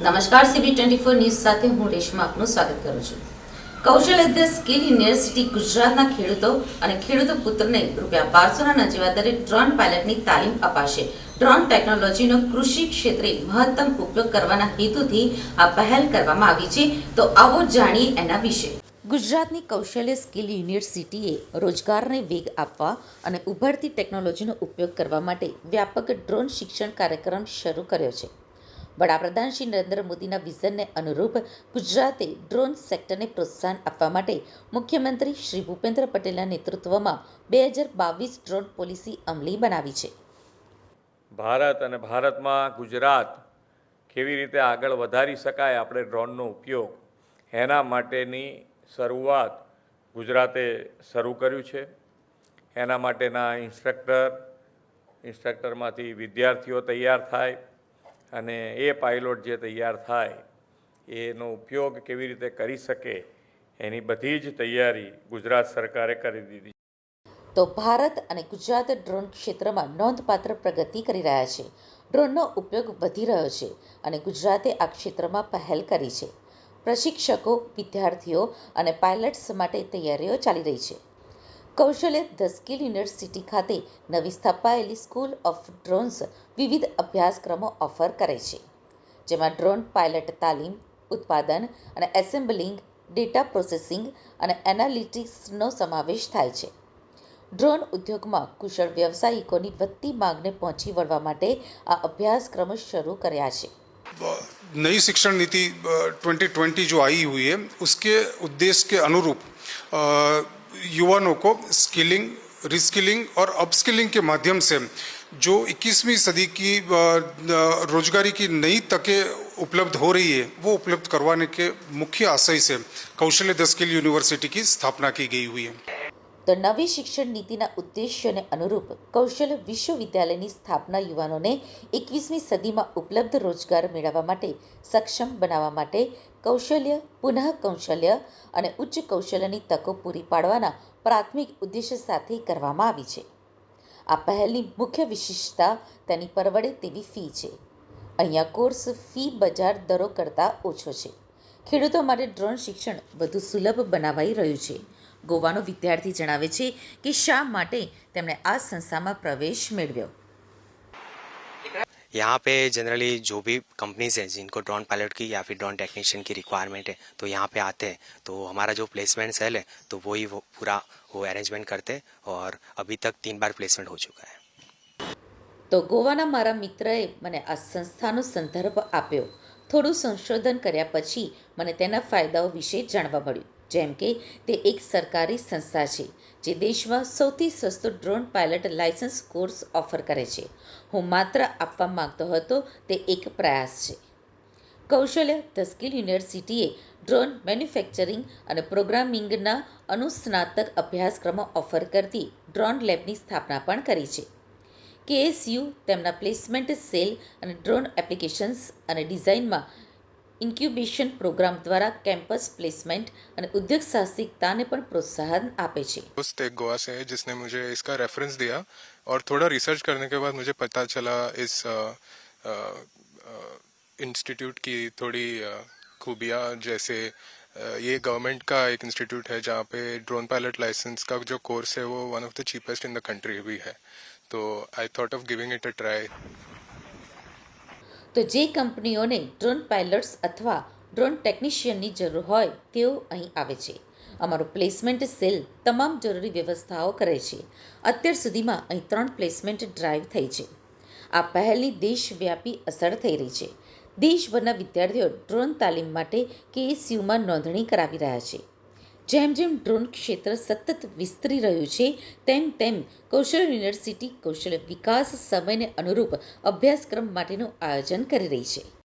નમસ્કાર CB twenty four news સાથે હું રેશમા આપનું સ્વાગત કરું છું. કૌશલ્ય ધ સ્કિલ યુનિવર્સિટી ગુજરાતના ખેડૂતો અને ખેડૂતો પુત્રને રૂપિયા બારસોના નજીવા દરે ડ્રોન પાયલટની તાલીમ અપાશે. ડ્રોન ટેકનોલોજીનો કૃષિ ક્ષેત્રે મહત્તમ ઉપયોગ કરવાના હેતુથી આ પહેલ કરવામાં આવી છે. તો આવો જાણીએ એના વિશે. ગુજરાતની કૌશલ્ય સ્કિલ યુનિવર્સિટીએ રોજગારને વેગ આપવા અને ઉભરતી ટેકનોલોજીનો ઉપયોગ કરવા માટે વ્યાપક ડ્રોન શિક્ષણ કાર્યક્રમ શરૂ કર્યો છે. વડાપ્રધાન શ્રી નરેન્દ્ર મોદીના વિઝનને અનુરૂપ ગુજરાતે ડ્રોન સેક્ટરને પ્રોત્સાહન આપવા માટે મુખ્યમંત્રી શ્રી ભૂપેન્દ્ર પટેલના નેતૃત્વમાં બે હજાર બાવીસ ડ્રોન પોલિસી અમલી બનાવી છે. ભારત અને ભારતમાં ગુજરાત કેવી રીતે આગળ વધારી શકાય આપણે ડ્રોનનો ઉપયોગ એના માટેની શરૂઆત ગુજરાતે શરૂ કર્યું છે. એના માટેના ઇન્સ્ટ્રક્ટર, ઇન્સ્ટ્રક્ટરમાંથી વિદ્યાર્થીઓ તૈયાર થાય. અને એ પાયલોટ જે તૈયાર થાય, એનો ઉપયોગ કેવી રીતે કરી શકે, એની બધી જ તૈયારી ગુજરાત સરકારે કરી દીધી તો ભારત અને ગુજરાત ડ્રોન ક્ષેત્રમાં નોંધપાત્ર પ્રગતિ કરી રહ્યા છે. ડ્રોનનો ઉપયોગ વધી રહ્યો છે અને ગુજરાતે આ ક્ષેત્રમાં પહેલ કરી છે. પ્રશિક્ષકો, વિદ્યાર્થીઓ અને પાયલટ્સ માટે તૈયારીઓ ચાલી રહી છે. કૌશલ્ય ધ સ્કિલ યુનિવર્સિટી ખાતે નવી સ્થપાયેલી સ્કૂલ ઓફ ડ્રોન્સ વિવિધ અભ્યાસક્રમો ઓફર કરે છે જેમાં ડ્રોન પાયલટ તાલીમ ઉત્પાદન અને એસેમ્બલિંગ ડેટા પ્રોસેસિંગ અને એનાલિટિક્સનો સમાવેશ થાય છે ડ્રોન ઉદ્યોગમાં કુશળ વ્યવસાયિકોની વધતી માંગને પહોંચી વળવા માટે આ અભ્યાસક્રમો શરૂ કર્યા છે नई शिक्षण नीति ट्वेंटी ट्वेंटी जो आई हुई है उसके उद्देश्य के अनुरूप युवाओं को स्किलिंग, रिस्किलिंग और अपस्किलिंग के माध्यम से जो 21वीं सदी की रोजगारी की नई तकें उपलब्ध हो रही है, वो उपलब्ध करवाने के मुख्य आशय से कौशल्य द स्किल यूनिवर्सिटी की स्थापना की गई हुई है। તો નવી શિક્ષણ નીતિના ઉદ્દેશ્યોને અનુરૂપ કૌશલ્ય વિશ્વવિદ્યાલયની સ્થાપના યુવાનોને એકવીસમી સદીમાં ઉપલબ્ધ રોજગાર મેળવવા માટે સક્ષમ બનાવવા માટે કૌશલ્ય પુનઃ કૌશલ્ય અને ઉચ્ચ કૌશલ્યની તકો પૂરી પાડવાના પ્રાથમિક ઉદ્દેશ્ય સાથે કરવામાં આવી છે. આ પહેલની મુખ્ય વિશેષતા તેની પરવડે તેવી ફી છે. અહીંયા કોર્સ ફી બજાર દરો કરતાં ઓછો છે. ખેડૂતો માટે ડ્રોન શિક્ષણ વધુ સુલભ બનાવાઈ રહ્યું છે. ગોવાનો વિદ્યાર્થી જણાવે છે કે શા માટે તેમણે આ સંસ્થામાં પ્રવેશ મેળવ્યો यहाँ पे जनरली जो भी कंपनीज हैं जिनको ड्रोन पायलट की या फिर ड्रोन टेक्नीशियन की रिक्वायरमेंट है तो यहाँ पे आते हैं तो हमारा जो प्लेसमेंट सेल है तो वही वो पूरा वो अरेंजमेंट करते हैं और अभी तक तीन बार प्लेसमेंट हो चुका है તો ગોવાના મારા મિત્રએ મને આ સંસ્થાનો સંદર્ભ આપ્યો થોડું સંશોધન કર્યા પછી મને તેના ફાયદાઓ વિશે જાણવા મળ્યું જેમ કે, તે એક સરકારી સંસ્થા છે, જે દેશમાં સૌથી સસ્તો drone pilot licence course offer કરે છે. હું માત્ર આપવા માંગતો હતો, તે એક પ્રયાસ છે. કૌશલ્ય ધ સ્કિલ યુનિવર્સિટીએ ડ્રોન મેન્યુફેક્ચરિંગ અને પ્રોગ્રામિંગના અનુસ્નાતક અભ્યાસક્રમો ઓફર કરતી ડ્રોન લેબની સ્થાપના પણ કરી છે. કેએસયુ તેમના પ્લેસમેન્ટ સેલ અને ડ્રોન એપ્લિકેશન્સ અને ડિઝાઇનમાં ઇન્ક્યુબેશન પ્રોગ્રામ દ્વારા કેમ્પસ પ્લેસમેન્ટ અને ઉદ્યોગ સાહસિકતાને પણ પ્રોત્સાહન આપે છે दोस्त एक गोवा से है जिसने मुझे इसका रेफरेंस दिया और थोड़ा रिसर्च करने के बाद मुझे पता चला इस इंस्टीट्यूट की थोड़ी अ, खूबियाँ जैसे अ, ये गवर्नमेंट का एक इंस्टीट्यूट है जहाँ पे ड्रोन पायलट लाइसेंस का जो कोर्स है वो one of the cheapest in the country भी है तो I thought of giving it a try તો જે કંપનીઓને ડ્રોન પાયલટ્સ અથવા ડ્રોન ટેકનિશિયનની જરૂર હોય, તેઓ અહીં આવે છે. અમારું પ્લેસમેન્ટ સેલ તમામ જરૂરી વ્યવસ્થાઓ કરે છે. અત્યાર સુધીમાં અહીં ત્રણ પ્લેસમેન્ટ ડ્રાઈવ થઈ છે. આ પહેલની દેશવ્યાપી અસર થઈ રહી છે. દેશભરના વિદ્યાર્થીઓ ડ્રોન તાલીમ માટે કેએસયુમાં નોંધણી કરાવી રહ્યા છે. જેમ જેમ ડ્રોન ક્ષેત્ર સતત વિસ્તરી રહ્યું છે, તેમ તેમ કૌશલ્ય યુનિવર્સિટી કૌશલ્ય વિકાસ સમયને અનુરૂપ અભ્યાસક્રમ માટેનું આયોજન કરી રહી છે.